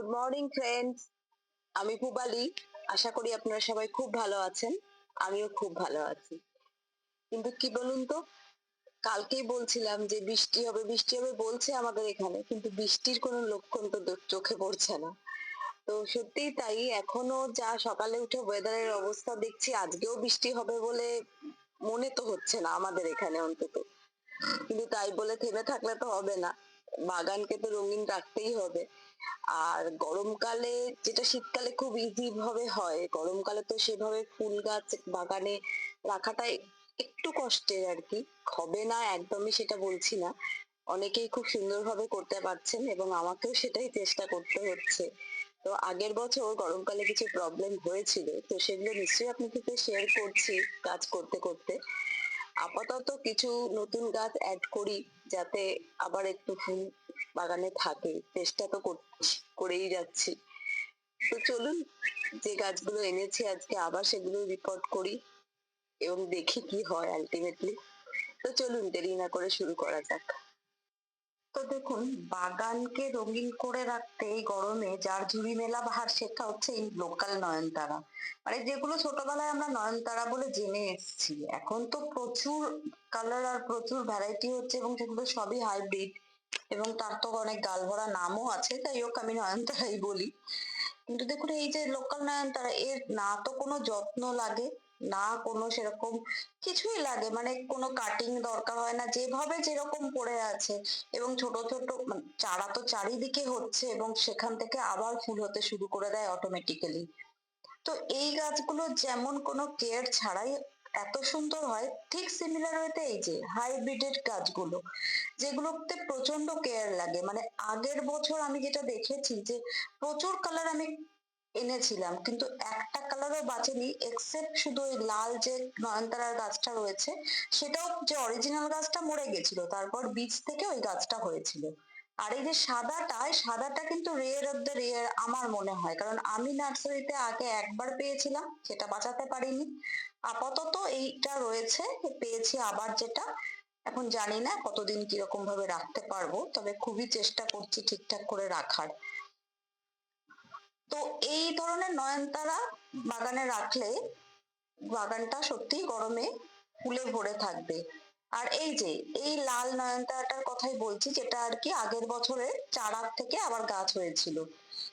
Good morning friends আমি পুবালি। আশা করি আপনারা সবাই খুব ভালো আছেন। আমিও খুব ভালো আছি। কিন্তু কি বলুন তো? কালকেই বলছিলাম যে বৃষ্টি হবে বৃষ্টি হবে বলছে আমাদের এখানে, কিন্তু বৃষ্টির কোনো লক্ষণ তো চোখে পড়ছে না। তো সত্যিই তাই, এখনও যা সকালে উঠে ওয়েদারের অবস্থা দেখছি, আজকেও বৃষ্টি হবে বলে মনে তো হচ্ছে না আমাদের এখানে অন্তত। কিন্তু তাই বলে থেমে থাকলে তো হবে না। বাগানকে তো রঙিন রাখতেই হবে। আর গরমকালে যেটা শীতকালে খুব ইজি ভাবে হয়, গরমকালে তো সেভাবে ফুল গাছ বাগানে রাখাটা একটু কষ্টের আর কি হবে না একদমই সেটা বলছি না। অনেকেই খুব সুন্দরভাবে করতে পারছেন এবং আমাকেও সেটাই চেষ্টা করতে হচ্ছে। তো আগের বছর গরমকালে কিছু প্রবলেম হয়েছিল, তো সেগুলো নিশ্চয়ই আপনার সাথে শেয়ার করছি কাজ করতে করতে। আপাতত কিছু নতুন গাছ অ্যাড করি যাতে আবার একটু ফুল বাগানে থাকে। চেষ্টা তো করেই যাচ্ছি। তো চলুন, যে গাছগুলো এনেছি আজকে আবার সেগুলো রিপোর্ট করি এবং দেখি কি হয় আলটিমেটলি তো চলুন, দেরি না করে শুরু করা যাক। তো দেখুন, বাগানকে রঙিন করে রাখতে এই গরমে যার ঝুড়ি মেলা বাহার সেটা হচ্ছে এই লোকাল নয়নতারা। মানে যেগুলো ছোটবেলায় আমরা নয়নতারা বলে জেনে এসেছি। এখন তো প্রচুর কালার আর প্রচুর ভ্যারাইটি হচ্ছে এবং সেগুলো সবই হাইব্রিড এবং তার তো অনেক গালভরা নামও আছে তাই হোক আমি নয়নতারাই বলি। কিন্তু দেখুন, এই যে লোকাল নয়নতারা, এর না তো কোনো যত্ন লাগে। না কোনো সেরকম কিছুই লাগে। মানে কোনো কাটিং দরকার হয় না। যেভাবে যেরকম পড়ে আছে এবং ছোট ছোট মানে চারা তো চারিদিকে হচ্ছে এবং সেখান থেকে আবার ফুল হতে শুরু করে দেয় অটোমেটিক্যালি তো এই গাছগুলো যেমন কোনো কেয়ার ছাড়াই এত সুন্দর হয়, ঠিক সিমিলার ওয়েতে এই যে হাইব্রিডেড গাছগুলো, যেগুলোতে প্রচণ্ড কেয়ার লাগে। মানে আগের বছর আমি যেটা দেখেছি যে প্রচুর কালার আমি এনেছিলাম। কিন্তু একটা কালারও বাঁচেনি এক্সেপ্ট শুধু ওই লাল যে নয়নতারার গাছটা রয়েছে, সেটাও যে অরিজিনাল গাছটা মরে গেছিল, তারপর বীজ থেকে ওই গাছটা হয়েছিল। আর এই যে সাদাটা সাদাটা কিন্তু রেয়ার অফ দ্য রেয়ার আমার মনে হয়, কারণ আমি নার্সারিতে আগে একবার পেয়েছিলাম, সেটা বাঁচাতে পারিনি। আপাতত এইটা রয়েছে, পেয়েছি আবার যেটা, এখন জানি না কতদিন কীরকম ভাবে রাখতে পারব, তবে খুবই চেষ্টা করছি ঠিকঠাক করে রাখার। তো এই ধরনের নয়নতারা বাগানে রাখলে বাগানটা সত্যি গরমে ফুলে ভরে থাকবে। আর এই যে, এই লাল নয়নতারাটার কথাই বলছি, যেটা আর কি আগের বছরের চারা থেকে আবার গাছ হয়েছিল।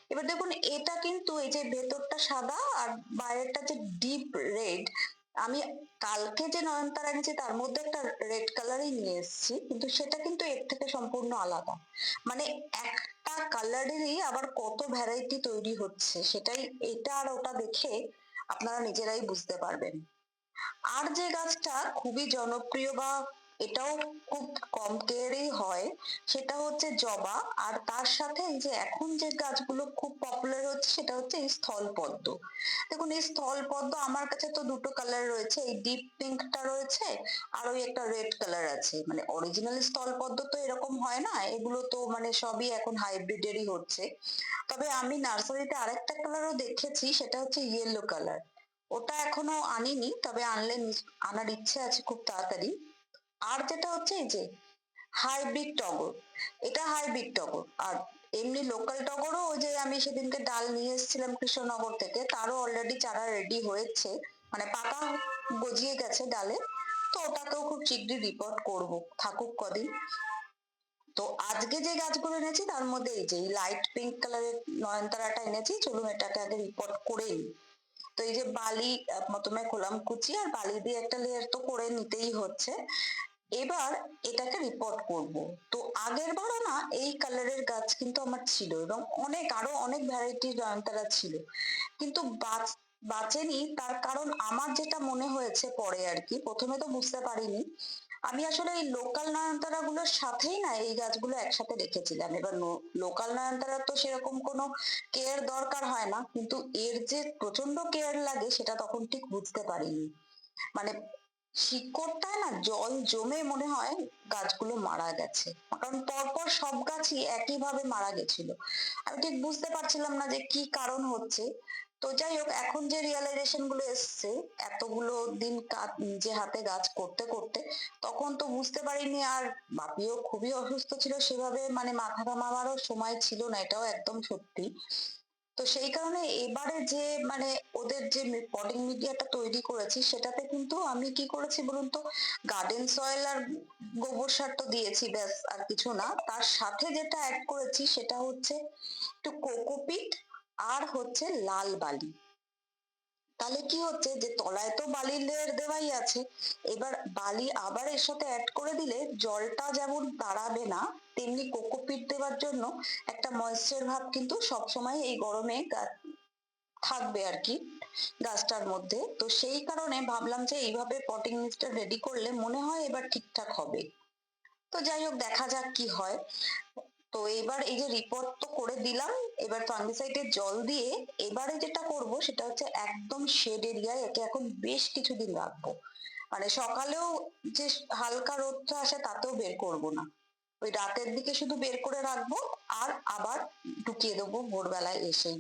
এবার দেখুন, এটা কিন্তু এই যে ভেতরটা সাদা আর বাইরেটা যে ডিপ রেড আমি কালকে যে নয়নতারা এনেছি, তার মধ্যে একটা রেড কালারই নিয়ে এসেছি, কিন্তু সেটা কিন্তু এর থেকে সম্পূর্ণ আলাদা। মানে একটা কালারেরই আবার কত ভ্যারাইটি তৈরি হচ্ছে, সেটাই, এটা আর ওটা দেখে আপনারা নিজেরাই বুঝতে পারবেন। আর যে গাছটা খুবই জনপ্রিয় বা এটাও খুব কম কেয়ারেই হয়। সেটা হচ্ছে জবা আর তার সাথে যে এখন যে গাছগুলো খুব পপুলার হচ্ছে সেটা হচ্ছে এই স্থলপদ্ম দেখুন, এই স্থলপদ্ম আমার কাছে তো দুটো কালার রয়েছে, এই ডিপ পিঙ্কটা রয়েছে আর ওই একটা রেড কালার আছে। মানে অরিজিনাল স্থলপদ্ম তো এরকম হয় না, এগুলো তো মানে সবই এখন হাইব্রিডেরই হচ্ছে। তবে আমি নার্সারিতে আরেকটা কালারও দেখেছি, সেটা হচ্ছে ইয়েলো কালার ওটা এখনও আনিনি, তবে আনলে আনার ইচ্ছে আছে খুব তাড়াতাড়ি। আর যেটা হচ্ছে যে হাইব্রিড টগর, এটা হাইব্রিড টগর। আর এমনি লোকাল টগরও ওই যে আমি সেদিনকে ডাল নিয়ে এসেছিলাম কৃষ্ণনগর থেকে, তারও অলরেডি চারা রেডি হয়েছে। মানে পাতা গজিয়ে গেছে ডালে, তো ওটাকেও খুব শীঘ্রই রিপোর্ট করব, থাকুক কদিন। তো আজকে যে গাছগুলো এনেছি, তার মধ্যে এই যে লাইট পিঙ্ক কালারের নয়নতারাটা এনেছি, চলুন এটাকে আগে রিপোর্ট করে নিই। তো এই যে বালি প্রথমে খোলাম কুচি আর বালি দিয়ে একটা লেয়ার তো করে নিতেই হচ্ছে। এবার এটাকে রিপোর্ট করব। তো আগের বারও না এই কালারের গাছ কিন্তু আমার ছিল এবং অনেক, আরও অনেক ভ্যারাইটির নয়নতারা ছিল। কিন্তু বাচ- বাঁচেনি, তার কারণ আমার যেটা মনে হয়েছে পরে আর কি, প্রথমে তো বুঝতে পারিনি। আমি আসলে এই লোকাল নয়নতারা গুলোর সাথেই না এই গাছগুলো একসাথে রেখেছিলাম। এবার লোকাল নয়নতারা তো সেরকম কোনো কেয়ার দরকার হয় না, কিন্তু এর যে প্রচণ্ড কেয়ার লাগে সেটা তখন ঠিক বুঝতে পারিনি। মানে শিকড়টায় না জল জমে মনে হয় গাছগুলো মারা গেছে। কারণ পরপর সব গাছই একইভাবে মারা গেছিল। আমি ঠিক বুঝতে পারছিলাম না যে কি কারণ হচ্ছে। তো যাই হোক, এখন যে রিয়েলাইজেশনগুলো এসছে, এতগুলো দিন যে হাতে গাছ করতে করতে, তখন তো বুঝতে পারিনি আর বাপিও খুবই অসুস্থ ছিল সেভাবে মানে মাথা ঘামাবারও সময় ছিল না, এটাও একদম সত্যি। তো সেই কারণে এবারে যে মানে ওদের যে পটিং মিডিয়াটা তৈরি করেছি, সেটাতে কিন্তু আমি কি করেছি বলুন তো গার্ডেন সয়েল আর গোবর সার তো দিয়েছি, ব্যাস আর কিছু না। তার সাথে যেটা অ্যাড করেছি সেটা হচ্ছে একটু কোকোপিট আর হচ্ছে লাল বালি। তাহলে কি হচ্ছে যে তলায় তো বালির লেয়ার দেওয়াই আছে, এবার বালি আবার এর সাথে অ্যাড করে দিলে জলটা যেমন দাঁড়াবে না, তেমনি কোকোপিট দেওয়ার জন্য একটা ময়েশ্চার ভাব কিন্তু সবসময় এই গরমে থাকবে আর কি গাছটার মধ্যে। তো সেই কারণে ভাবলাম যে এইভাবে পটিং মিক্সটা রেডি করলে মনে হয় এবার ঠিকঠাক হবে। তো যাই হোক, দেখা যাক কি হয়। তো এবার এই যে রিপোর্ট তো করে দিলাম, এবার ফাঙ্গিসাইডের জল দিয়ে এবারে যেটা করব সেটা হচ্ছে একদম শেড এরিয়ায় একে এখন বেশ কিছুদিন রাখব। মানে সকালেও যে হালকা রোদটা আসে তাতেও বের করব না। ওই রাতের দিকে শুধু বের করে রাখব আর আবার ঢুকিয়ে দেবো ভোরবেলায় এসেই।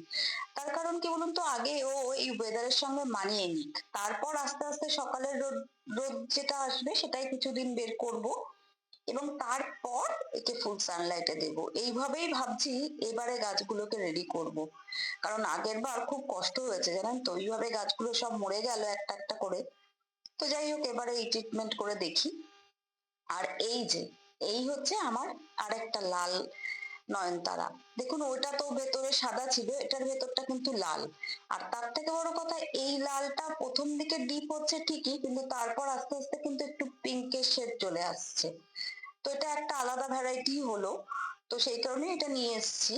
তার কারণ কি বলুন তো, আগে ও এই ওয়েদারের সঙ্গে মানিয়ে নিক। তারপর আস্তে আস্তে সকালের রোদ রোদ যেটা আসবে সেটাই কিছুদিন বের করব। এবং তারপর একে ফুল সানলাইটে দেব। এইভাবেই ভাবছি এবারে গাছগুলোকে রেডি করব। কারণ আগের বার খুব কষ্ট হয়েছে, জানেন তো? এইভাবে গাছগুলো সব মরে গেল একটা একটা করে। তো যাই হোক, এবারে এই ট্রিটমেন্ট করে দেখি। আর এই যে, এই হচ্ছে আমার আরেকটা লাল নয়নতারা। দেখুন, ওটা তো ভেতরে সাদা ছিল, এটার ভেতরটা কিন্তু লাল। আর তার থেকে বড় কথা, এই লালটা প্রথম দিকে ডিপ হচ্ছে ঠিকই, কিন্তু তারপর আস্তে আস্তে কিন্তু একটু পিঙ্কের শেড চলে আসছে। তো এটা একটা আলাদা ভ্যারাইটি হলো। তো সেই কারণে এটা নিয়ে এসেছি।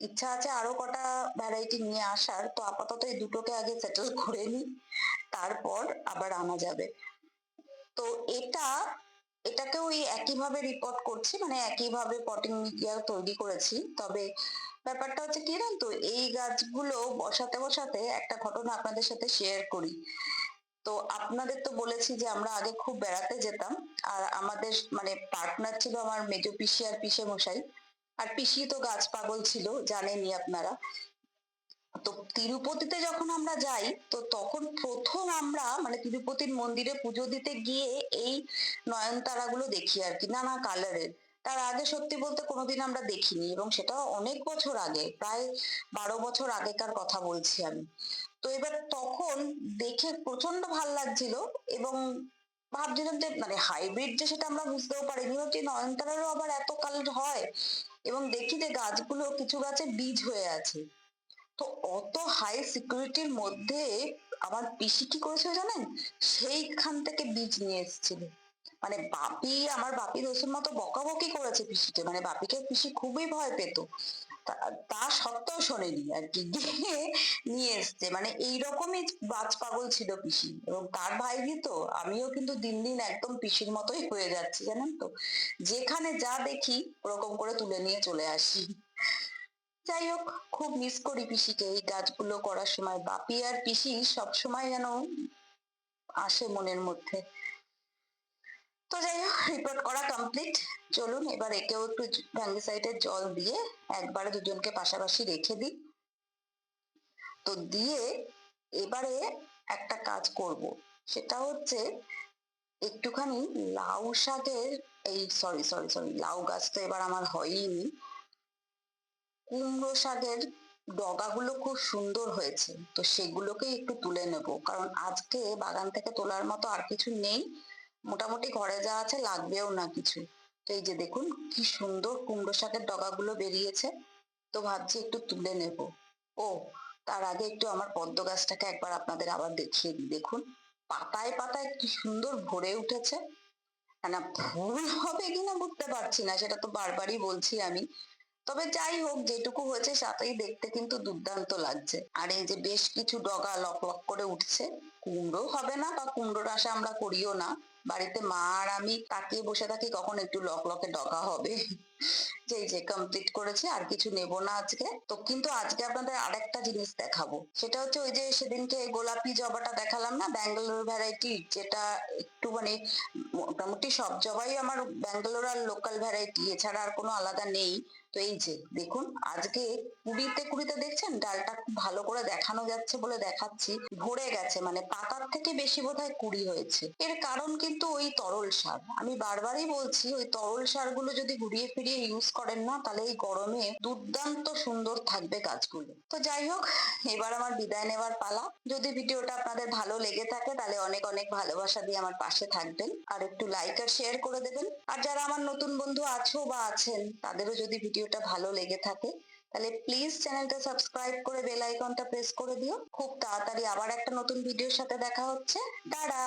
ইচ্ছা আছে আরও কটা ভ্যারাইটি নিয়ে আসার। তো আপাতত এই দুটোকে আগে সেটেল করে নিই। তারপর আবার আনা যাবে। তো এটা এটাকে ওই একইভাবে রিপোর্ট করছি মানে একইভাবে পটিং মিডিয়া তৈরি করেছি। তবে ব্যাপারটা হচ্ছে কি জানেন তো এই গাছগুলো বসাতে বসাতে একটা ঘটনা আপনাদের সাথে শেয়ার করি। তো আপনাদের তো বলেছি যে আমরা আগে খুব বেড়াতে যেতাম। আর আমাদের মানে পার্টনার ছিল আমার মেজো পিসি আর পিসে মশাই। আর পিসি তো গাছ পাগল ছিল, জানেনই আপনারা। তো তিরুপতিতে যখন আমরা যাই, তো তখন প্রথম আমরা মানে তিরুপতির মন্দিরে পুজো দিতে গিয়ে এই নয়নতারাগুলো দেখি আর কি, নানা কালারের। তার আগে সত্যি বলতে কোনোদিন আমরা দেখিনি এবং সেটা অনেক বছর আগে, প্রায় বারো বছর আগেকার কথা বলছি আমি। তো এবার তখন দেখে প্রচণ্ড ভালো লাগছিল এবং ভাবছিলাম যে মানে হাইব্রিড যে সেটা আমরা বুঝতেও পারিনি। ভাবছি নয়নতারারও আবার এত কালার হয় এবং দেখি যে গাছগুলো কিছু গাছে বীজ হয়ে আছে। তো অত হাই সিকিউরিটির মধ্যে আমার পিসি কি করেছিল জানেন? সেইখান থেকে বীজ নিয়ে এসেছিল। মানে বাপি, আমার বাপি দোষের মতো বকাবকি করেছে পিসিকে। মানে বাপিকে পিসি খুবই ভয় পেত। তা- সত্ত্বেও শোনেনি আর কি গিয়ে নিয়ে এসছে। মানে এইরকমই বাজ পাগল ছিল পিসি। এবং তার ভাইজি তো, আমিও কিন্তু দিন দিন একদম পিসির মতোই হয়ে যাচ্ছি, জানেন তো? যেখানে যা দেখি, ওরকম করে তুলে নিয়ে চলে আসি। যাই হোক, খুব মিস করি পিসিকে। এই কাজগুলো করার সময় বাপি আর পিসি সবসময় যেন আসে মনের মধ্যে। তো যাই হোক রিপোর্ট করা কমপ্লিট চলুন, এবার একেও একটু ফ্যাঙ্গিসাইডের জল দিয়ে একবারে দুজনকে পাশাপাশি রেখে দিই। তো দিয়ে এবারে একটা কাজ করব। সেটা হচ্ছে একটুখানি লাউ শাকের এই সরি সরি সরি লাউ গাছ তো এবার আমার হয়ইনি। কুমড়ো শাকের ডগাগুলো খুব সুন্দর হয়েছে, তো সেগুলোকে একটু তুলে নেব। কারণ আজকে বাগান থেকে তোলার মতো আর কিছু নেই। মোটামুটি ঘরে যা আছে লাগবেও না কিছু। তো এই যে দেখুন, কি সুন্দর কুমড়ো শাকের ডগাগুলো বেরিয়েছে। তো ভাবছি একটু তুলে নেব। ও, তার আগে একটু আমার পদ্ম গাছটাকে একবার আপনাদের আবার দেখিয়ে দিই। দেখুন, পাতায় পাতায় কি সুন্দর ভরে উঠেছে। না ফুল হবে কিনা বুঝতে পারছি না, সেটা তো বারবারই বলছি আমি। তবে যাই হোক, যেটুকু হয়েছে সাথেই দেখতে কিন্তু দুর্দান্ত লাগছে। আর এই যে বেশ কিছু ডগা লক লক করে উঠছে কুমড়ো হবে না বা কুমড়োর আশা আমরা করিও না। বাড়িতে মা আর আমি তাকিয়ে বসে থাকি, কখন একটু লক লকে ডকা হবে। যে যে কমপ্লিট করেছে, আর কিছু নেব না আজকে। তো কিন্তু আজকে আপনাদের আরেকটা জিনিস দেখাবো। সেটা হচ্ছে ওই যে সেদিনকে গোলাপি জবাটা দেখালাম না? ব্যাঙ্গালোর ভ্যারাইটি যেটা একটু মানে মোটামুটি সব জবাই আমার ব্যাঙ্গালোর আর লোকাল ভ্যারাইটি এছাড়া আর কোনো আলাদা নেই। তো এই যে, দেখুন, আজকে কুড়িতে কুড়িতে দেখছেন? ডালটা খুব ভালো করে দেখানো যাচ্ছে বলে দেখাচ্ছি। ভরে গেছে মানে পাতার থেকে বেশি বোধহয় কুড়ি হয়েছে। এর কারণ কিন্তু ওই তরল সার। আমি বারবারই বলছি, ওই তরল সারগুলো যদি ঘুরিয়ে ফিরিয়ে ইউজ করেন না, তাহলে এই গরমে দুর্দান্ত সুন্দর থাকবে গাছগুলো। তো যাই হোক, এবার আমার বিদায় নেওয়ার পালা। যদি ভিডিওটা আপনাদের ভালো লেগে থাকে, তাহলে অনেক অনেক ভালোবাসা দিয়ে আমার পাশে থাকবেন। আর একটু লাইক আর শেয়ার করে দেবেন। আর যারা আমার নতুন বন্ধু আছো বা আছেন, তাদেরও যদি ভিডিওটা ভালো লেগে থাকে, তাহলে প্লিজ চ্যানেলটা সাবস্ক্রাইব করে বেল আইকনটা প্রেস করে দিও। খুব তাড়াতাড়ি আবার একটা নতুন ভিডিওর সাথে দেখা হচ্ছে। টাটা!